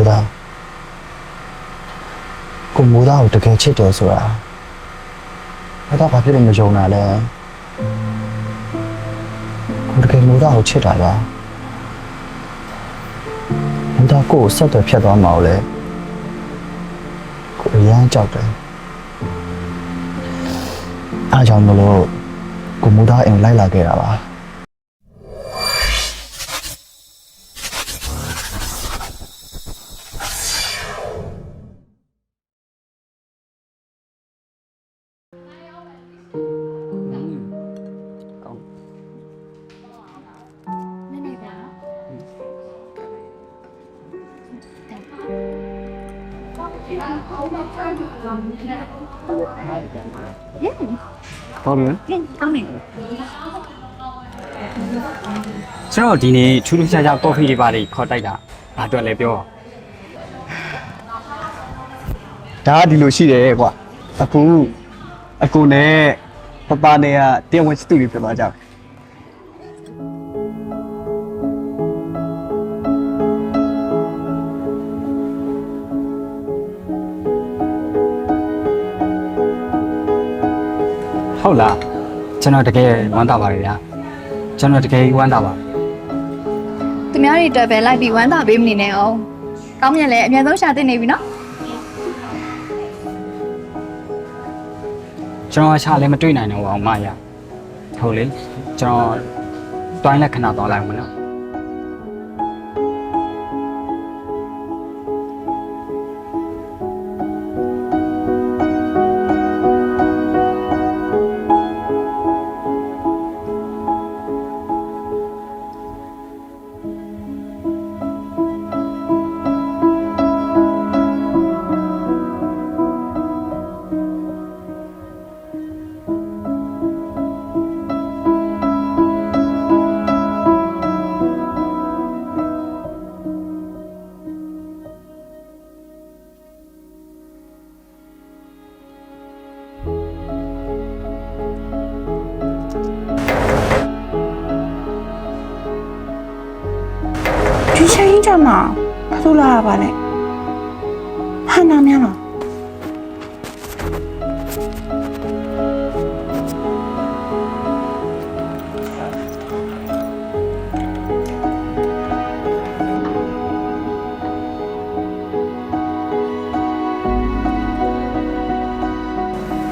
မိုးသားကိုမိုးသားကိုတကယ်ချစ်တယ်ဆိုတာမိုးသားဘာဖြစ်လို့မယုံတာလဲကိုတကယ်မိုးသားကိုချစ်တာလားမိုးသားကိုကိုဆက်သွယ်ဖြတ်သွားမှာလဲကိုအရမ်းကြောက်တယ်အားကြောင့်မလို့ကိုမိုးသားအိမ်လိုက်လာခဲ့တာပါ ဟုတ်တယ်ကောင်းတယ်ကျွန်တော်ဒီနေ့ထူးထူးခြားခြားကော်ဖီတွေပါတွေခေါ်တိုက်တာဘာအတွက်လဲပြောဒါကဒီလိုရှိတယ်ကွာအခုအကူနဲ့ပပနဲ့ကတရားဝင်စတူဒီဖြစ်သွားကြတယ် ဟုတ်လားကျွန်တော်တကယ်ဝမ်းသာပါတယ်ဗျာကျွန်တော်တကယ်ဝမ်းသာပါသူများတွေအတွက်ပဲလိုက်ပြီးဝမ်းသာပေးမနေနဲ့အောင်ကောင်းမြတ်လည်းအများဆုံးရှာတင်နေပြီနော်ကျွန်တော်ရှာလည်းမတွေ့နိုင်တော့ဘူးအောင်မရဟုတ်လေကျွန်တော်တွိုင်းလက်ခဏသွားလိုက်မလို့ဒီ ချိန်ကြမှာဘာလို့လာရပါလဲဟန်နာမြန်လား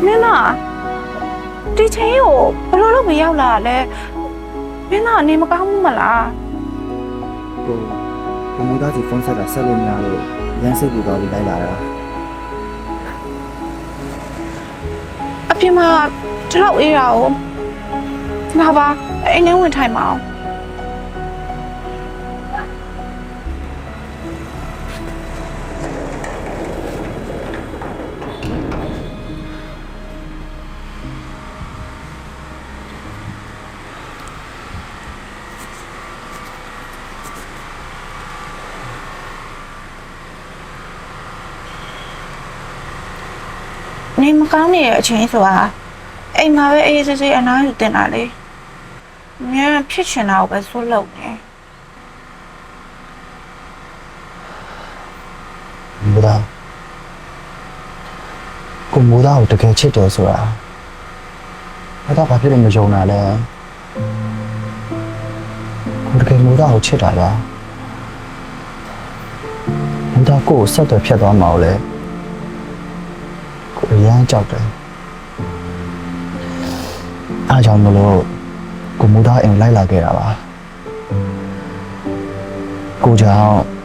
မင်းလားဒီချိန်ကိုဘယ်လိုလုပ်မရောက်လာလဲမင်းလားအနေမကောင်းဘူးမလားကို ကိုမိုးသားစီဖုန်းဆက်တာဆက်လို့မရလို့ရမ်းစိတ်ပူသွားပြီးလိုက်လာတာအပြင်မှာဒီလောက်အေးတာကိုဒီမှာပါအိမ်ထဲဝင်ထိုင်မအောင် ကောင်းနေတဲ့အချိန်ဆိုတာအိမ်မှာပဲအေးစေးစေးအနားယူတင်တာလေအမြန်ဖြစ်ချင်တာကိုပဲစိုးလို့နေမိုးသားကိုမိုးသားကိုတကယ်ချစ်တယ်ဆိုတာမိုးသားဘာဖြစ်လို့မယုံတာလဲကိုတကယ်မိုးသားကိုချစ်တာလားမိုးသားကိုကိုဆက်သွယ်ဖြတ်သွားမှာလဲကို အရမ်းကြောက်တယ်အားကြောင့်မလို့ကိုမိုးသားအိမ်လိုက်လာခဲ့တာပါကိုကြောင့်။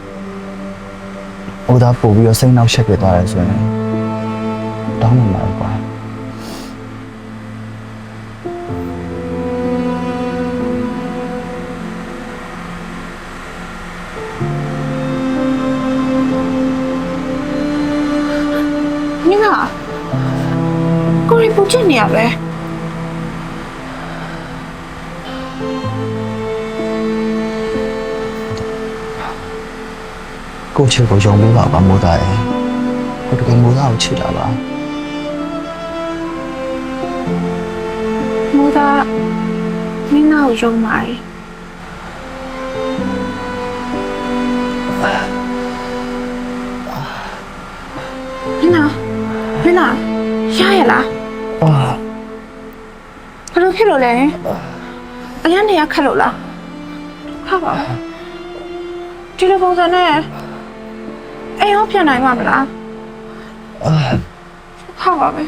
အိုသားပို့ပြီးတော့စိတ်နှောက်ရှက်ပြသွားတယ်ဆိုရင်တောင်းမှမှာကွာမင်းလား ကိုရီပူချင်နေရပဲကိုချစ်ကိုယုံပြီးပါပါမိုးသားရဲ့ဟိုတကယ်မိုးသားကိုချစ်တာပါမိုးသားမင်းနောက်ယုံပါလေမင်းနာမင်းနာရရလား ဘယ်လိုဖြစ်လို့လဲအရန်နေရခက်လို့လားဟာပါဒီလိုပုံစံနဲ့အိမ်ရောပြန်နိုင်မှာမလားအာဟာပါပဲ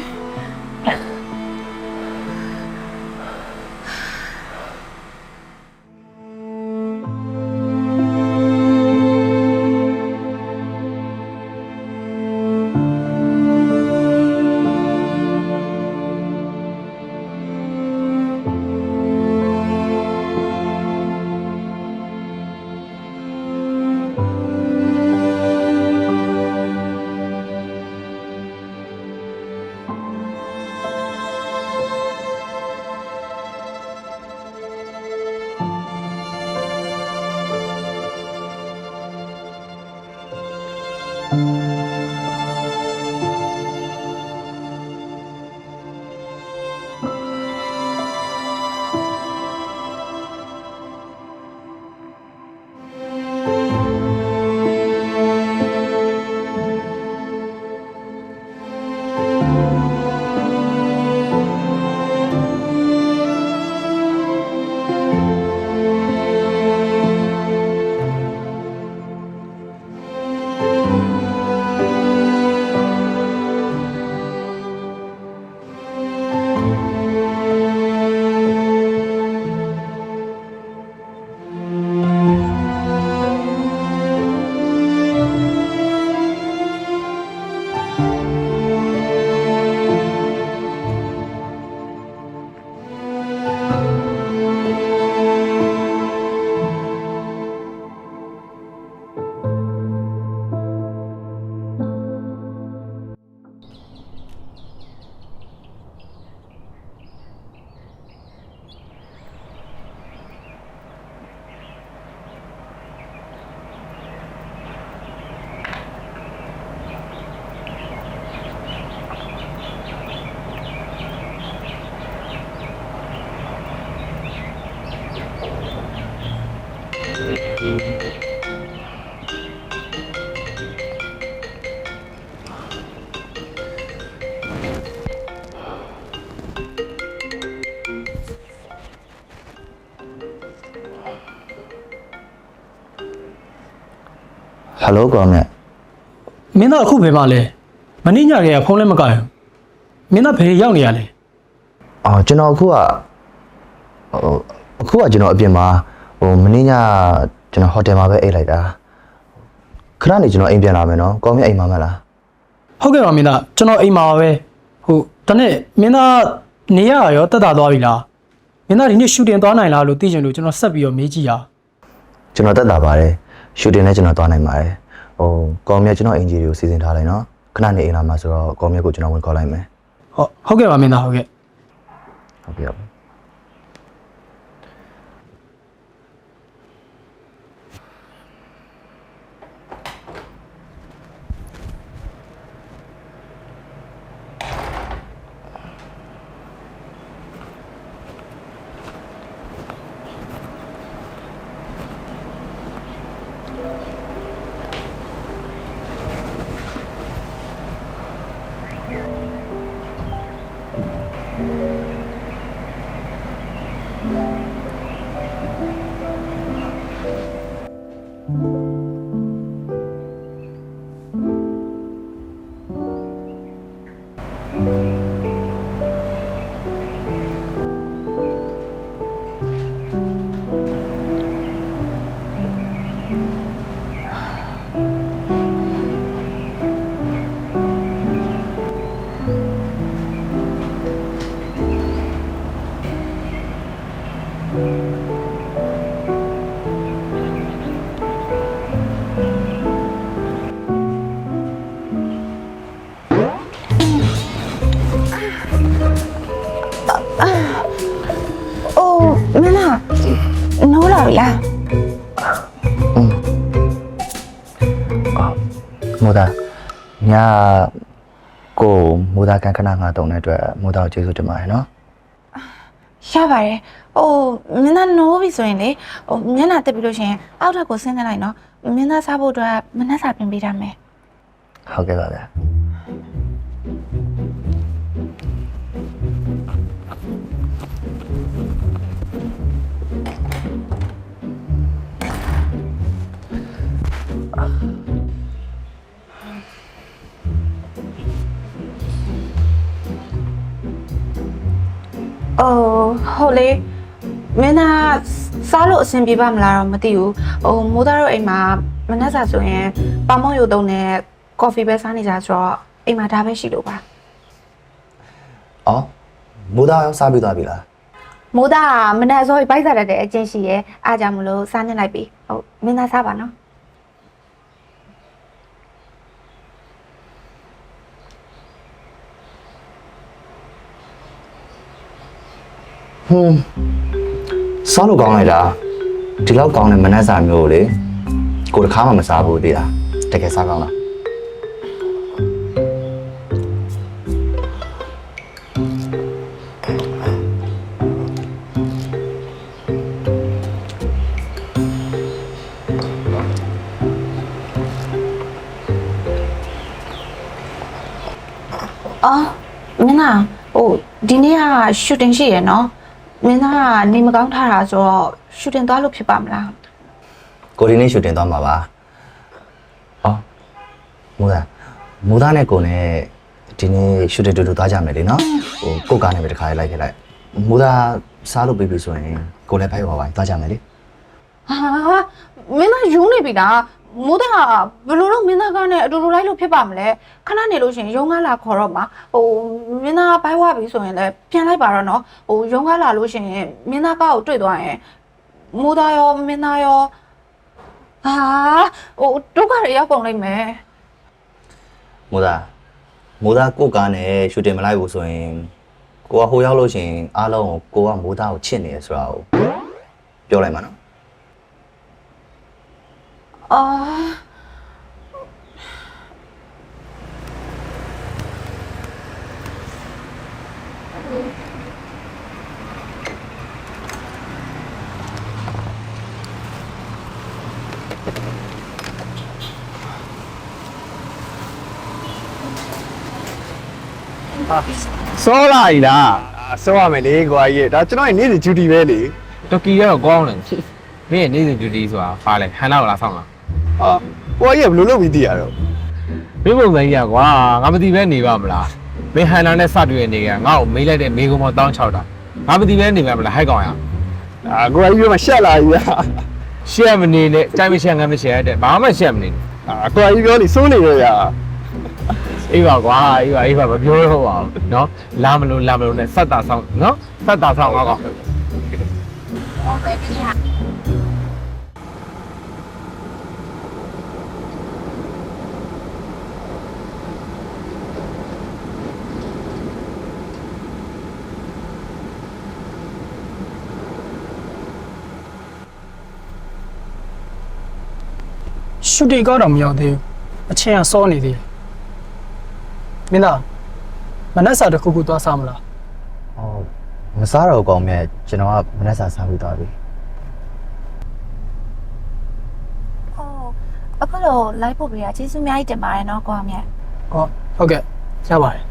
ဟယ်လိုကောင်မြတ်မင်းသားအခုဘယ်မှာလဲမနေ့ညကဖုန်းလည်းမကဘူးမင်းသားဘယ်ရောက်နေရလဲအော်ကျွန်တော်အခုကဟိုအခုကကျွန်တော်အပြင်မှာဟိုမင်းညကျွန်တော်ဟိုတယ်မှာပဲအိတ်လိုက်တာခဏနေကျွန်တော်အိမ်ပြန်လာမယ်နော်ကောင်မြတ်အိမ်မှာမလားဟုတ်ကဲ့ပါမင်းသားကျွန်တော်အိမ်မှာပါပဲဟိုတနေ့မင်းသားနေရရောတက်တာသွားပြီလားမင်းသားဒီနေ့ရှူတင်သွားနိုင်လားလို့သိချင်လို့ကျွန်တော်ဆက်ပြီးတော့မေးကြည့်ရအောင်ကျွန်တော်တက်တာပါတယ် ရှူတင်နဲ့ကျွန်တော်သွားနိုင်ပါတယ်ဟိုကောင်မြတ်ကျွန်တော်အင်ဂျီတွေကိုစီစဉ်ထားလိုက်နော်ခဏနေအိမ်လာမှာဆိုတော့ကောင်မြတ်ကိုကျွန်တော်ဝင်ခေါ်လိုက်မယ်ဟုတ်ဟုတ်ကဲ့ပါမင်းသားဟုတ်ကဲ့ဟုတ်ပြီ ပြီလားမိုးသားညာကိုမိုးသားကန်ခဏငါတုံတဲ့အတွက်မိုးသားကိုကျေးဇူးတင်ပါတယ်နော်ရပါတယ်အိုးမင်းသားနိုးပြီဆိုရင်လေဟိုမျက်နှာတက်ပြီးလို့ရှရင်အောက်ထပ်ကိုဆင်းနေလိုက်နော်မင်းသားစားဖို့အတွက်မနှက်စာပြင်ပေးထားမယ်ဟုတ်ကဲ့ပါဗျာ အိုးဟုတ်လေမင်းသားစားလို့အဆင်ပြေပါမလားတော့မသိဘူးဟိုမိုးသားတို့အိမ်မှာမနှက်စာဆိုရင်ပမောက်ရုပ်သုံးနဲ့ကော်ဖီပဲစားနေကြဆိုတော့အိမ်မှာဒါပဲရှိလို့ပါအော်မိုးသားရောစားပြီးသွားပြီလားမိုးသားကမနှက်စောပြီးပိုက်စားတတ်တဲ့အကျင့်ရှိရဲ့အားကြောင့်မလို့စားနေလိုက်ပြီဟုတ်မင်းသားစားပါနော် ဟွန်းစားလို့ကောင်းလိုက်တာဒီလောက်ကောင်းတဲ့မနက်စာမျိုးကိုလေကိုတစ်ခါမှမစားဘူးသေးတာတကယ်စားကောင်းလားအော်မင်းသားဟိုဒီနေ့ကရှူတင်ရှိရယ်နော် မင်းသားကနေမကောင်းထားတာဆိုတော့ရှူတင်သွားလို့ဖြစ်ပါမလားကိုဒီနေ့ရှူတင်သွားမှာပါအော်မိုးသားမိုးသားနဲ့ကိုနဲ့ဒီနေ့ရှူတင်တူတူသွားကြမယ်လေနော်ဟိုကိုကားနဲ့ပဲတစ်ခါလေးလိုက်ခဲ့လိုက်မိုးသားစားလို့ပြီးပြီဆိုရင်ကိုလည်းဖိုက်ပါပါသွားကြမယ်လေဟာမင်းသားယူနေပြီလား မိုးသားဘယ်လိုလုပ်မင်းသားကနဲ့အတူတူလိုက်လို့ဖြစ်ပါမလဲခဏနေလို့ရှရင်ရုံးကားလာခေါ်တော့မှာဟိုမင်းသားဘိုက်ဝပြီဆိုရင်လည်းပြန်လိုက်ပါတော့နော်ဟိုရုံးကားလာလို့ရှရင်မင်းသားကောက်ကိုတွေ့သွားရင်မိုးသားရောမင်းသားရောဟာဟိုဒုက္ခတွေရောက်ကုန်လိမ့်မယ်မိုးသားမိုးသားကိုကားနဲ့ရှူတင်မလိုက်ဘူးဆိုရင်ကိုကဟိုရောက်လို့ရှရင်အားလုံးကိုကိုကမိုးသားကိုချစ်နေရဆိုတာကိုပြောလိုက်မှာနော် အာစောလာ ਈ လားအာစောရမယ်လေကွာကြီးဒါကျွန်တော်ရဲ့နေ့စဉ် duty ပဲလေတော်ကီကတော့ကောင်းတယ်မင်းရဲ့နေ့စဉ် duty ဆိုတာဖားလဲဟန်နာကိုလာဆောင်လား အာကွာကြီးကဘယ်လိုလုပ်ပြီးတည်ရတော့မင်းပုံစံကြီးကွာငါမသိပဲနေပါမလားမင်းဟန်နာနဲ့စတွေ့နေကြငါ့ကိုမေးလိုက်တဲ့မေးခွန်းပေါင်း16တာငါမသိပဲနေပါမလားဟဲ့ကောင်ရအာကွာကြီးပြောမှရှက်လာကြီးလားရှက်မနေနဲ့အတိုင်းမရှက်ငါမရှက်တဲ့ဘာမှရှက်မနေနဲ့အာကွာကြီးပြောနေစိုးနေရရအေးပါကွာအေးပါအေးပါမပြောတော့ပါဘူးနော်လာမလို့လာမလို့နဲ့စက်တာဆောင်နော်စက်တာဆောင်ငါကောင် တင်ကောက်တော့မရောက်သေးဘူးအချိန်ကစောနေသေးတယ်မင်းသားမနက်စာတစ်ခုခုသွားစားမလားဟောမစားတော့ကောင်းမြဲကျွန်တော်ကမနက်စာစားပြီးသွားပြီဟိုအခုလိုလိုက်ဖို့ပြရကျေးဇူးအများကြီးတင်ပါတယ်နော်ကိုအောင်မြတ်ဟောဟုတ်ကဲ့ရပါတယ်